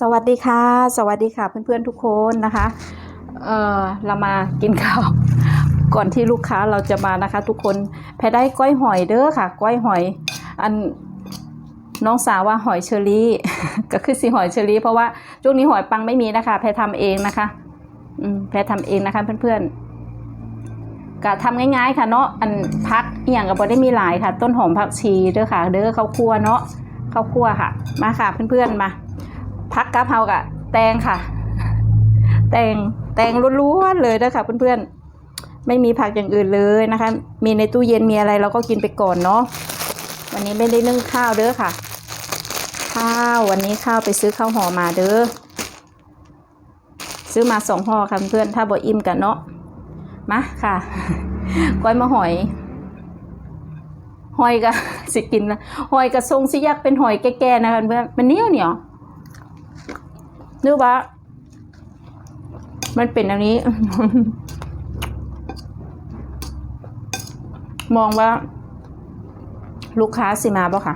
สวัสดีค่ะ สวัสดีค่ะ เพื่อนๆทุกคนนะคะ เออเรามากินข้าว ก่อนที่ลูกค้าเราจะมานะคะ ทุกคนแพได้ก้อยหอยเด้อค่ะ ก้อยหอย อันน้องสาวว่าหอยเชอรี่ ก็คือสีหอยเชอรี่เพราะว่าช่วงนี้หอยปังไม่มีนะคะ แพรทำเองนะคะ อืมแพรทำเองนะคะ เพื่อนๆก็ทำง่ายๆค่ะเนาะอันพักอย่างกับ่ได้มีหลายค่ะ ต้นหอมผักชีเด้อค่ะ เด้อข้าวคั่วเนาะข้าวคั่วค่ะ มาค่ะ เพื่อนๆมา พักกะเพรากะแตงค่ะ แตงแตงล้วนๆเลยนะคะเพื่อนๆ ไม่มีผักอย่างอื่นเลยนะคะ มีในตู้เย็นมีอะไรเราก็กินไปก่อนเนาะวันนี้ไม่ได้นึ่งข้าวเด้อค่ะ ข้าววันนี้ข้าวไปซื้อข้าวห่อมาเด้อซื้อมาสองห่อค่ะเพื่อนถ้าบ่อิ่มกันเนาะมาค่ะก้อยมาหอยหอยกะสิกินนะหอยกะทรงสิยากเป็นหอยแก่ๆนะคะเพื่อนมันเนี้ยวเหนียว นึกว่า มันเป็นอันนี้ มองว่า ลูกค้าสิมาบ่ค่ะ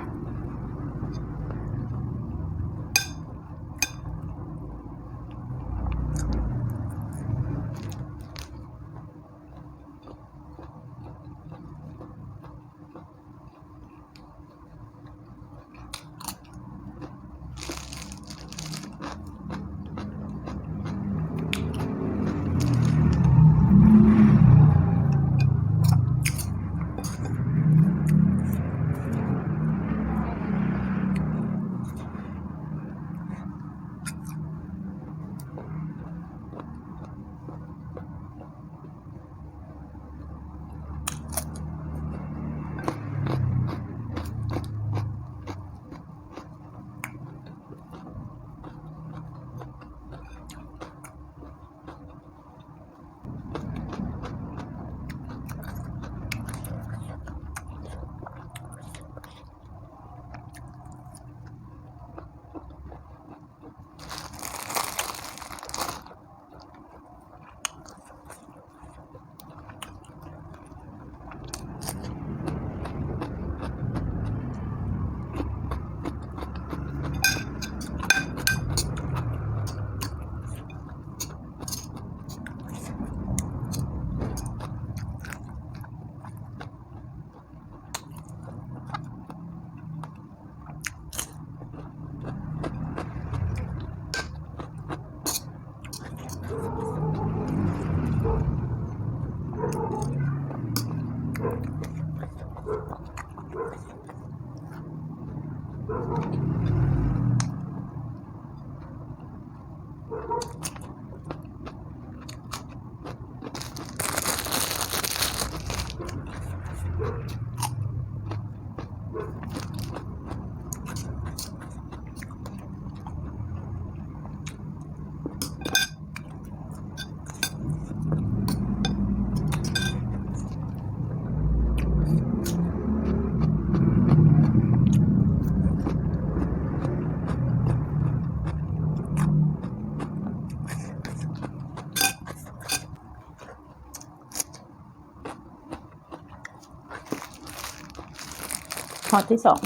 หอดที่สอง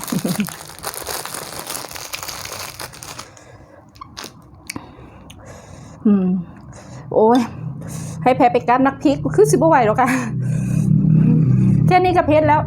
อืม โอ้ย ให้แพ้ไปกัดนักพริก คือสิบไหวหรอกค่ะ แค่นี้ก็เพชรแล้ว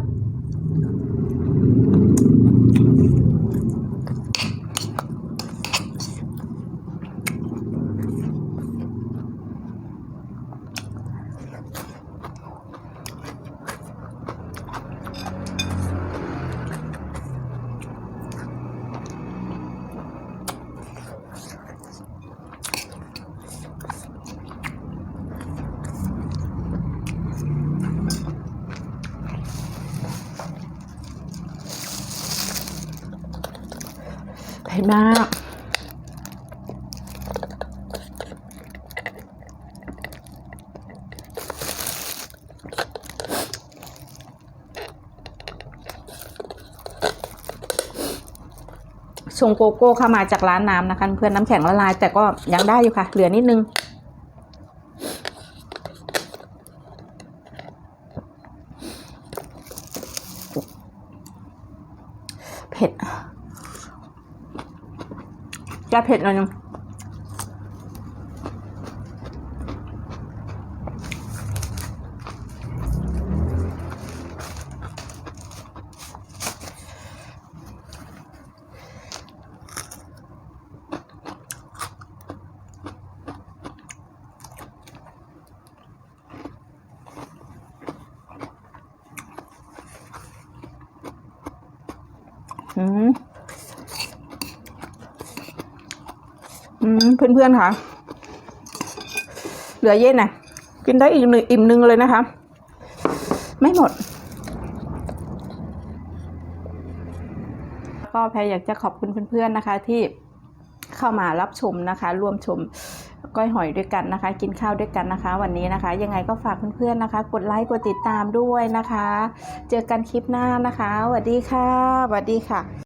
เผ็ดมากชงโกโก้เข้ามาจากร้านน้ำนะคะเพื่อนน้ำแข็งละลายแต่ก็ยังได้อยู่ค่ะ เหลือนิดนึง เผ็ด แก จะเผ็ดหน่อยนึงอืมอื เพื่อนๆค่ะ เหลือเย็นน่ะ กินได้อีกหนึ่งอิ่มหนึ่งเลยนะคะ ไม่หมด ก็แพรอยากจะขอบคุณเพื่อนๆนะคะ ที่เข้ามารับชมนะคะ ร่วมชมก้อยหอยด้วยกันนะคะ กินข้าวด้วยกันนะคะ วันนี้นะคะ ยังไงก็ฝากเพื่อนๆนะคะ กดไลค์กดติดตามด้วยนะคะ เจอกันคลิปหน้านะคะสวัสดีค่ะสวัสดีค่ะ